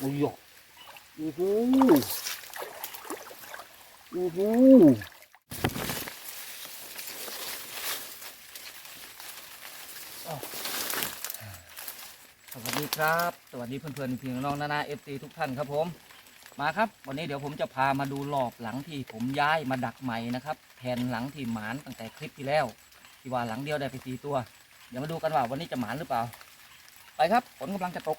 โอ้ยโอ้โหโอ้หอ้าวสวัสดีครับ สวัสดีเพื่อนๆพี่น้องๆนานาเอฟซีทุกท่านครับผม มาครับ วันนี้เดี๋ยวผมจะพามาดูรอบหลังที่ผมย้ายมาดักใหม่นะครับแทนหลังที่หมานตั้งแต่คลิปที่แล้ว ที่ว่าหลังเดียวได้ไปสี่ตัว เดี๋ยวมาดูกันว่าวันนี้จะหมานหรือเปล่า ไปครับฝนกำลังจะตก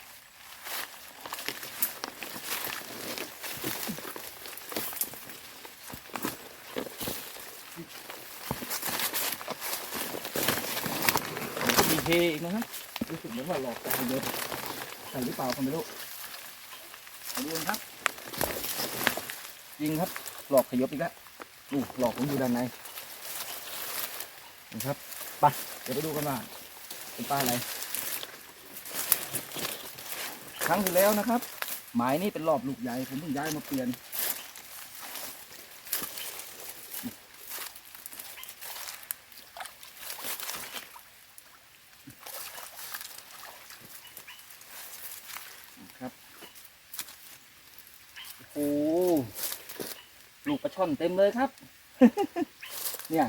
ก็มี เทอีกนะครับรู้สึกเหมือนว่าหลอกกันเยอะใส่หรือเปล่าก็ไม่รู้มาดูกันครับจริงครับหลอกขยบอีกแล้วดูหลอกผมอยู่ด้านในนะครับไปเดี๋ยวไปดูกันว่าเป็นปลาอะไร ครั้งที่แล้วนะครับ หมายนี้เป็นรอบลูกใหญ่ผมเพิ่งย้ายมาเปลี่ยน ครับ โอ้ลูกปลาช่อนเต็มเลยครับ เนี่ย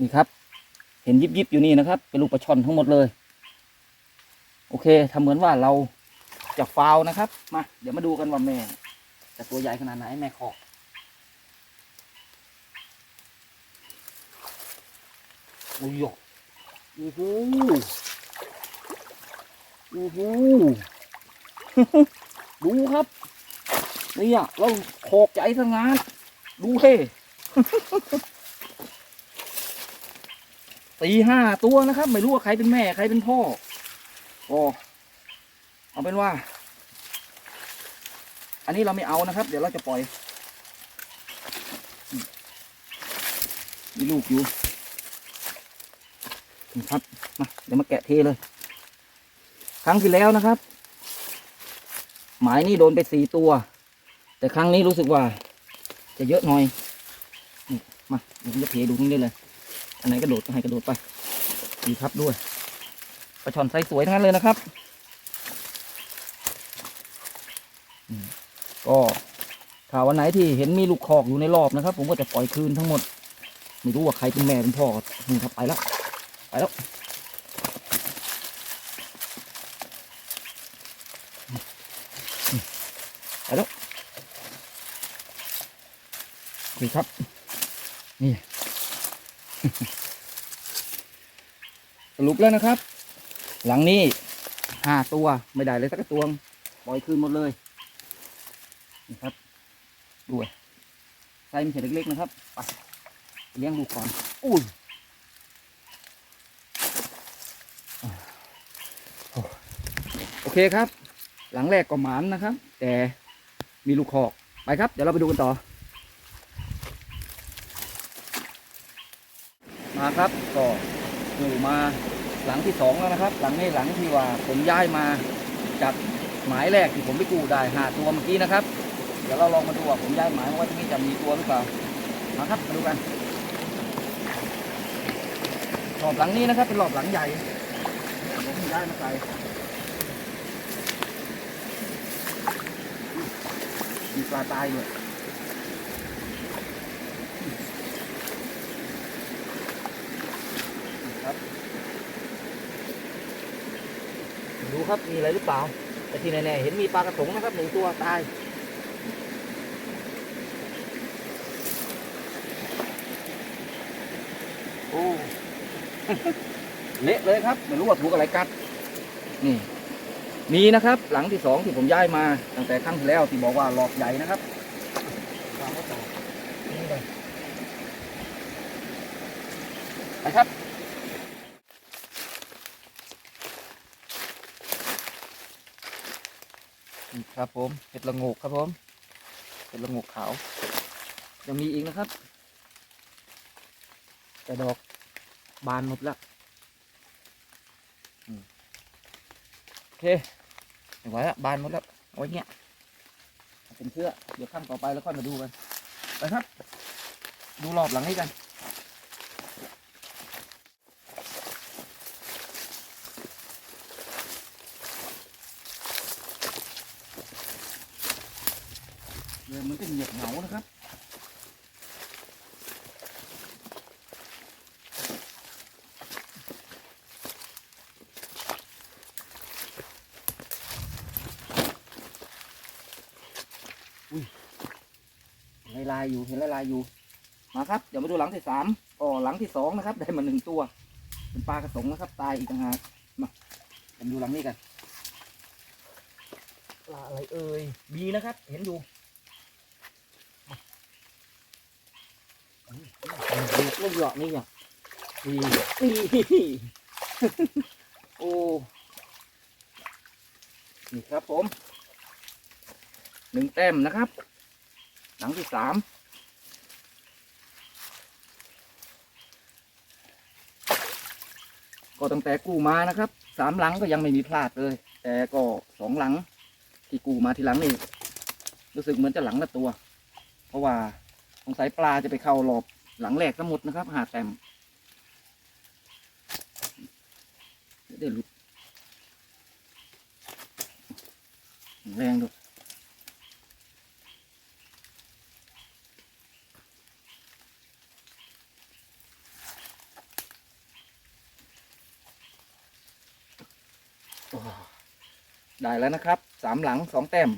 นี่ครับ เห็นยิบยิบอยู่นี่นะครับ เป็นลูกปลาช่อนทั้งหมดเลย โอเคทำเหมือนว่าเราจะฟาวนะครับ มา เดี๋ยวมาดูกันว่าแม่จะตัวใหญ่ขนาดไหนแม่ขอกโอ้ยโอ้โหโอ้โห ดูครับนี่อะเราขอกใจสงานดูเฮ้ตีห้าตัวนะครับ ไม่รู้ว่าใครเป็นแม่ใครเป็นพ่อโอ้เอาเป็นว่า อันนี้เราไม่เอานะครับ เดี๋ยวเราจะปล่อยมมีลูกอยู่นี่ครับมาเดี๋ยวมาแกะเทเลย ครั้งที่แล้วนะครับ หมายนี่โดนไปสี่ตัว แต่ครั้งนี้รู้สึกว่า จะเยอะหน่อยนี่มาผมจะเทดูนี่ได้เลย อันไหนกระโดดก็ให้กระโดดไปดีครับด้วยปลาช่อนไซส์สวยทั้งนั้นเลยนะครับก็ถ้าวันไหนที่เห็นมีลูกคอกอยู่ในรอบนะครับ ผมก็จะปล่อยคืนทั้งหมด ไม่รู้ว่าใครเป็นแม่เป็นพ่อนี่ครับไปแล้ว ไปแล้ว ไปแล้วนี่ครับ นี่ สรุปแล้วนะครับ หลังนี้ห้าตัวไม่ได้เลยสักตัวปล่อยคืนหมดเลย นี่ครับด้วยไซส์มันเฉดเล็กๆนะครับไปเลี้ยงลูกก่อนอุ้ยโอเคครับ หลังแรกก็หมานนะครับ แต่ มีลูกคอกไปครับ เดี๋ยวเราไปดูกันต่อ มาครับก็อยู่มาหลังที่สองแล้วนะครับ หลังนี้หลังที่ว่าผมย้ายมาจากหมายแรกที่ผมไปกู้ได้หาตัวเมื่อกี้นะครับ เดี๋ยวเราลองมาดูว่าผมย้ายหมายว่าที่นี่จะมีตัวหรือเปล่ามาครับมาดูกันรอบหลังนี้นะครับเป็นรอบหลังใหญ่ผมย้ายมาใส่ มีปลาตายด้วยครับดูครับมีอะไรหรือเปล่า แต่ที่แน่ๆเห็นมีปลากระสงนะครับหนึ่งตัวตายโอ้เละเลยครับ ไม่รู้ว่าถูกอะไรกัด นี่ มีนะครับหลังที่สองที่ผมย้ายมาตั้งแต่ครั้งที่แล้วที่บอกว่าหลอกใหญ่นะครับไว้ต่อนี่เลยไปครับครับผมเห็ดละงกครับผมเห็ดละงกขาวยังมีอีกนะครับ แต่ดอกบานหมดแล้ว เคไม่ไหวละบานหมดแล้วเอาไว้เงี้ยเป็นเชื้อเดี๋ยวขั้นต่อไปแล้วค่อยมาดูกันไปครับ ดูรอบหลังให้กันเลยมันก็เหยียบเหงานะครับ อุ้ยลายลายอยู่เห็นลายลายอยู่ มาครับ เดี๋ยวมาดูหลังที่สามอ๋อหลังที่สองนะครับ ได้มาหนึ่งตัว เป็นปลากระสงนะครับ ตายอีกต่างหากมาเดี๋ยวมาดูหลังนี้กันปลาอะไรเอ่ยบีนะครับ เห็นอยู่ลูกเหยาะนี่อะนี่นี่โอ้นี่ครับผม หนึ่งแต้มนะครับ หลังที่สามก็ตั้งแต่กู้มานะครับสามหลังก็ยังไม่มีพลาดเลย แต่ก็สองหลังที่กู้มาทีหลังนี่รู้สึกเหมือนจะหลังละตัว เพราะว่าสงสัยปลาจะไปเข้ารอบหลังแรกสมุดนะครับ หาแต้มเดี๋ยวหลุดแรงดูโอ้ ได้แล้วนะครับ สามหลังสองแต้ม